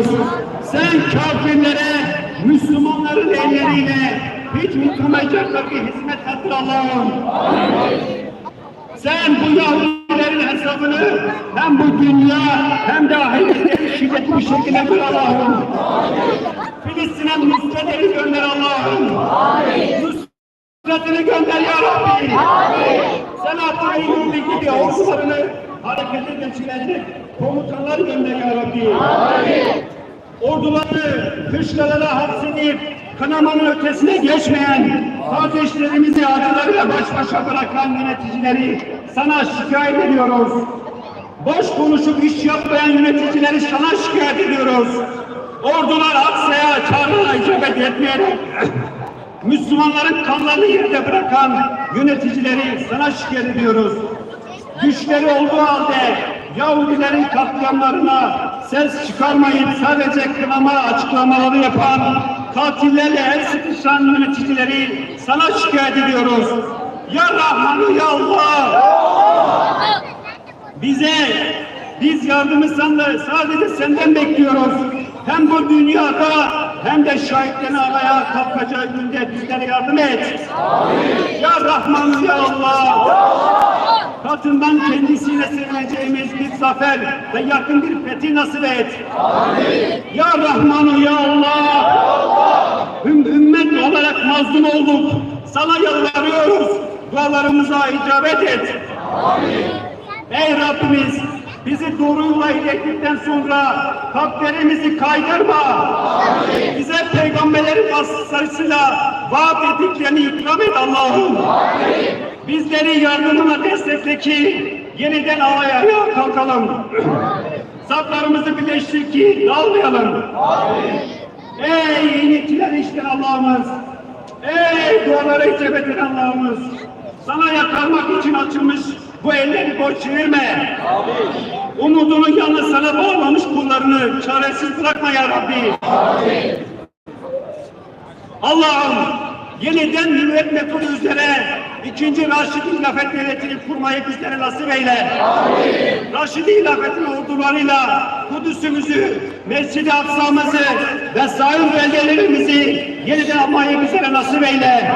ediyoruz. Sen kafirlere Müslümanların elleriyle hiç unutmayacaklar bir hizmet ettir Allah'ım. Sen bu Yahudilerin hesabını hem bu dünya hem de ahirette şiddetli bir şekilde gör Allah'ım. Filistin'e nusretleri gönder Allah'ım. Nusretini gönder ya Rabbi. Sen artık yolunda gibi ordularını harekete geçirecek komutanlar gönder ya Rabbi. Orduları kışlalara hapsedip kınamanın ötesine geçmeyen kardeşlerimizi acılarıyla baş başa bırakan yöneticileri sana şikayet ediyoruz. Boş konuşup iş yapmayan yöneticileri sana şikayet ediyoruz. Ordular aksaya çağrına icabet etmeyerek Müslümanların kanlarını yerde bırakan yöneticileri sana şikayet ediyoruz. Güçleri olduğu halde Yahudilerin katliamlarına ses çıkarmayıp sadece kınama açıklamaları yapan katillerle el sıkışan yöneticileri sana şikayet ediyoruz. Ya Rahmanu ya Allah! Bize, biz yardımı senden, sadece senden bekliyoruz. Hem bu dünyada hem de şahitlerin araya kalkacağı günde bizlere yardım et. Ya Rahman ya Allah. Katından kendisiyle sevineceğimiz bir zafer ve yakın bir fethi nasip et. Ya Rahman ya Allah. Üm- ümmet olarak mazlum olduk. Sana yalvarıyoruz. Dualarımıza icabet et. Ey Rabbimiz bizi doğru yola ilettikten sonra kalplerimizi kaydırma. Bize peygamberlerin vasıtasıyla vaat ettiklerini ikram et Allah'ım. Bizleri yardımına destekle ki yeniden ayağa kalkalım. Saflarımızı birleştir ki dağılmayalım. Ey iyilikçiler işte Allah'ımız. Ey dualara icabet eden Allah'ımız. Sana yakarmak için açılmış bu elleri boş çevirme. Umudunu yalnız sana bağlamış kullarını çaresiz bırakma ya Rabbi. Allah'ım yeniden millet metodu üzere ikinci Raşid İlafet Devleti'ni kurmayı bizlere nasip eyle. Raşid İlafet'in ordularıyla Kudüs'ümüzü, Mescid-i Aksa'mızı ve sahil belgelerimizi yeniden almayı bizlere nasip eyle.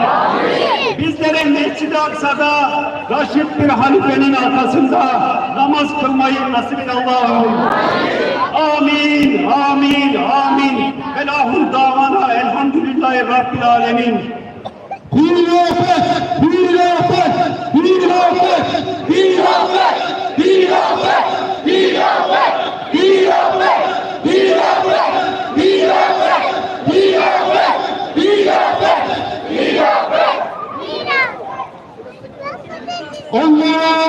Bizlere Mescid-i Aksa'da Raşid bir halifenin arkasında namaz kılmayı nasip et Allah'ım. Amin, amin, amin. Velahum davana elhamdülillahi Rabbil alemin. Allah